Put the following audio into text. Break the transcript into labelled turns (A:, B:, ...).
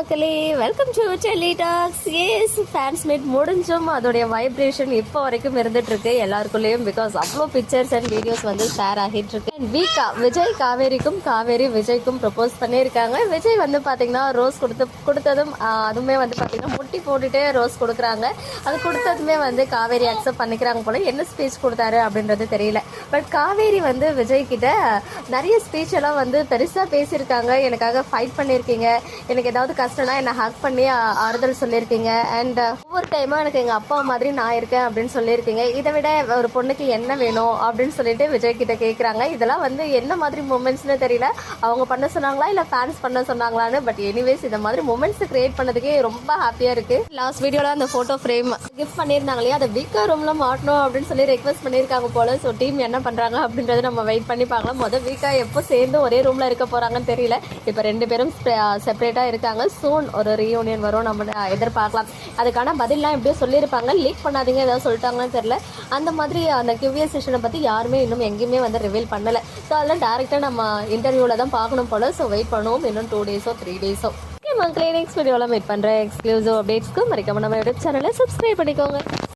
A: மக்களே welcome to Chelli talks S fans meet முடிஞ்சும். அதோடைய vibration இப்போ வரைக்கும் இருந்துட்டு இருக்கு எல்லாருக்குள்ளேயும் பிகாஸ் அவ்வளோ பிக்சர்ஸ் அண்ட் வீடியோஸ் வந்து ஷேர் ஆகிட்டு இருக்கு வீக்கா விஜய் காவேரிக்கும் காவேரி விஜய்க்கும் ப்ரப்போஸ் பண்ணியிருக்காங்க. விஜய் வந்து பார்த்தீங்கன்னா ரோஸ் கொடுத்து கொடுத்ததும் அதுவுமே வந்து பார்த்தீங்கன்னா முட்டி போட்டுட்டே ரோஸ் கொடுக்குறாங்க. அது கொடுத்ததுமே வந்து காவேரி அக்செப்ட் பண்ணிக்கிறாங்க போல. என்ன ஸ்பீச் கொடுத்தாரு அப்படின்றது தெரியல. பட் காவேரி வந்து விஜய் கிட்ட நிறைய ஸ்பீச் எல்லாம் வந்து பெருசாக பேசியிருக்காங்க. எனக்காக ஃபைட் பண்ணியிருக்கீங்க. எனக்கு ஏதாவது கஷ்டம்னா என்னை ஹக் பண்ணி ஆறுதல் சொல்லியிருக்கீங்க. அண்ட் ஒவ்வொரு டைமும் எனக்கு எங்கள் அப்பா மாதிரி நான் இருக்கேன் அப்படின்னு சொல்லியிருக்கீங்க. இதை விட ஒரு பொண்ணுக்கு என்ன வேணும் அப்படின்னு சொல்லிட்டு விஜய் கிட்ட கேட்குறாங்க இதெல்லாம் வந்து என்ன மாதிரி மூமெண்ட்ஸ்னு தெரியல. அவங்க பண்ண சொன்னாங்களா? இல்லை ஃபேன்ஸ் பண்ண சொன்னாங்களான்னு? பட் எனிவேஸ் இந்த மாதிரி மூமெண்ட்ஸ் கிரியேட் பண்ணதுக்கே ரொம்ப ஹாப்பியாக இருக்குது லாஸ்ட் வீடியோவில் அந்த ஃபோட்டோ ஃப்ரேம் கிஃப்ட் பண்ணியிருந்தாங்க இல்லையா? அதை வீக்கா ரூமில் மாட்டணும் அப்படின்னு சொல்லி ரெக்வஸ்ட் பண்ணியிருக்காங்க போல. ஸோ டீம் என்ன பண்ணுறாங்க அப்படின்றத நம்ம வெயிட் பண்ணி பார்க்கலாம். மொதல் வீக்கா எப்போ சேர்ந்து ஒரே ரூமில் இருக்க போகிறாங்கன்னு தெரியல. இப்போ ரெண்டு பேரும் செப்பரேட்டாக இருக்காங்க. சோன் ஒரு ரீயூனியன் வரும். நம்ம எதிர்பார்க்கலாம். அதுக்கான பதிலாம் எப்படியோ சொல்லியிருப்பாங்க. லீக் பண்ணாதீங்க. ஏதாவது சொல்லிட்டாங்கன்னு தெரியல. அந்த மாதிரி அந்த கியூவியஸ் செஷனை பற்றி யாருமே இன்னும் எங்கேயுமே வந்து ரிவீல் பண்ணலை. ஸோ அதெல்லாம் டேரெக்டாக நம்ம இன்டர்வியூவில் தான் பார்க்கணும் போல. ஸோ வெயிட் பண்ணுவோம். இன்னும் டூ டேஸோ த்ரீ டேஸோ ஓகே மக்களே நெக்ஸ்ட் வீடியோவில் மீட் பண்ணுறேன் எக்ஸ்க்ளூசிவ் அப்டேட்ஸ்க்கு மறக்காம நம்ம யூடியூப் சேனலை சப்ஸ்கிரைப் பண்ணிக்கோங்க.